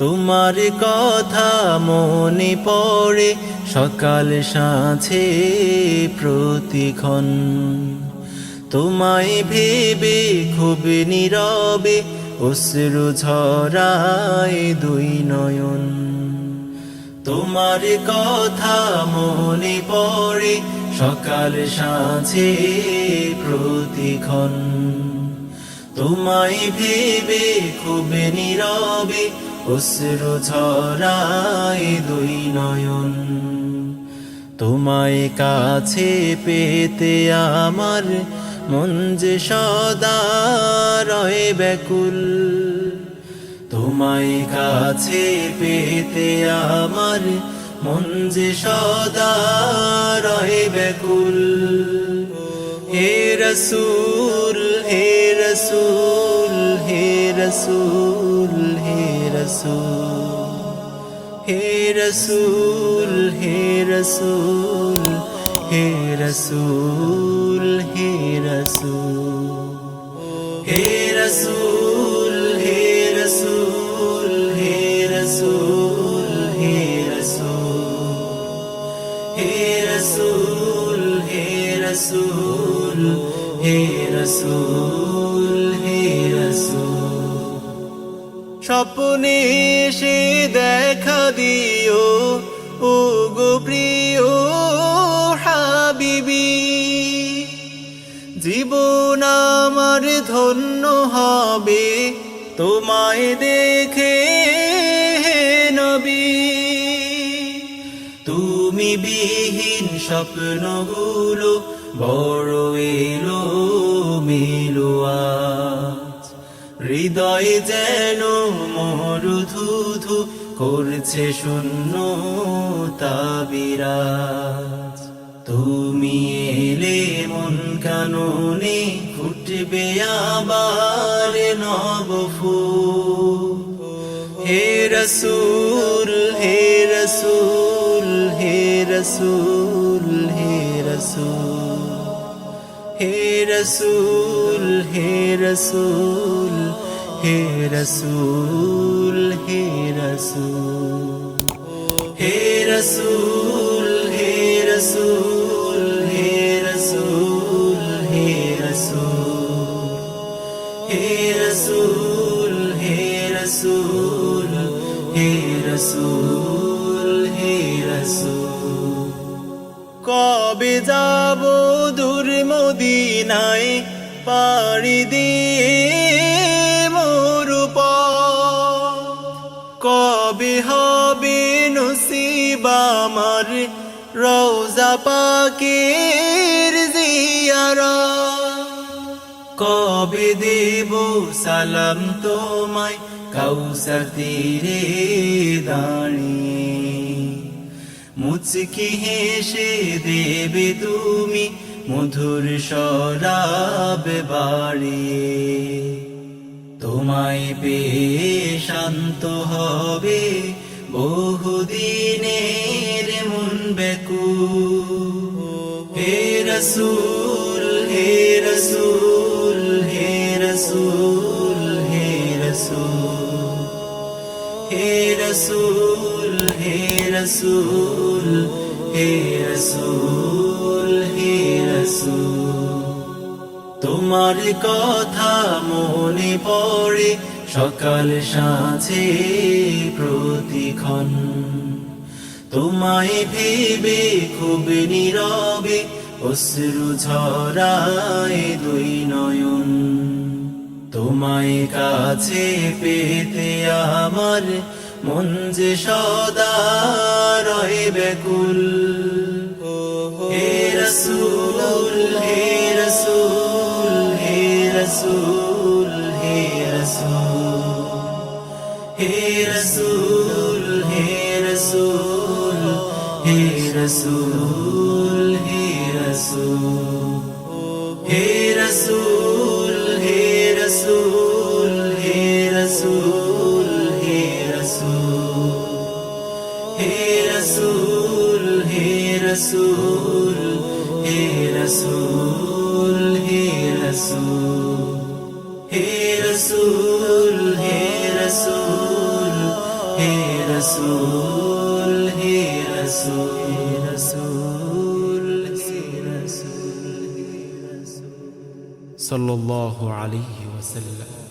তোমার কথা মনে পড়ে সকাল সাঁঝে প্রতিক্ষণ। তোমায় ভেবে খুব নীরবে অশ্রু ঝরায় দুই নয়ন। তোমার কথা মনে পড়ে সকাল সাঁঝে প্রতিক্ষণ। তোমায় ভেবে খুব নীরবে অশ্রু ঝরায় দুই নয়ন। তোমায় কাছে পেতে আমার মন যে সদা রয়ে ব্যাকুল। তোমায় কাছে পেতে আমার মন যে সদা রয়ে ব্যাকুল। হে রসুল, হে রসুল হে রসুল হে রসুল হে রসুল হে রসুল হে রসুল হে রসুল হে রসুল হে রসুল হে রসুল হে রসুল হে রসুল হে রসুল হে রসুল স্বপ্নে সে দেখা দিও। ও গো প্রিয় হাবিবি, জীবন আমার ধন্য হবে, তোমায় দেখে নবী। তুমি বিহীন স্বপ্নগুলো বড় এলো মেলোয়াজ হৃদয় যেন মরুধুধু করছে শূন্য তাবিরাজ তুমি এলে মন কাননে ফুটবে আবার নবফু হে রসুল হে রসুল হে রসুল হে রসুল। হে রসুল হে রসুল হে রসুল হে রসুল হে রসুল হে রসুল হে রসুল হে রসুল হে রসুল হে রসুল হে রসুল হে রসুল কবে যাব মদিনায় পাড়ি দিয়ে মরুপ কবে হবে নসিব আমার রওজা পাকের জিয়ারা? কবে দেব সালাম তোমায় কাউসার তীরে দাঁড়িয়ে? মুচকি হেসে দেবে তুমি মধুর শরাব বাড়িয়ে তোমায় পেয়ে শান্ত হবে বহুদিনের মন বেকু হে রসুল হে রসুল হে রসুল হে রসুল। হে রসুল হে রসুল হে রসুল হে রসুল, তোমার কথা মনে পড়ে সকাল সাঁঝে প্রতিক্ষণ। তোমায় ভেবে খুব নীরবে অশ্রু ঝরায় দুই নয়ন। তোমায় কাছে পেতে আমার মন যে সদা রয়ে ব্যাকুল হে রসুল হে রসুল হে রসুল হে রসুল। হে রসুল হে রসুল হে রসুল হে রসুল। হে রসুল হে রসুল হে রসুল। رسول هي رسول هي رسول هي رسول هي رسول هي رسول هي رسول هي رسول صلى الله عليه وسلم.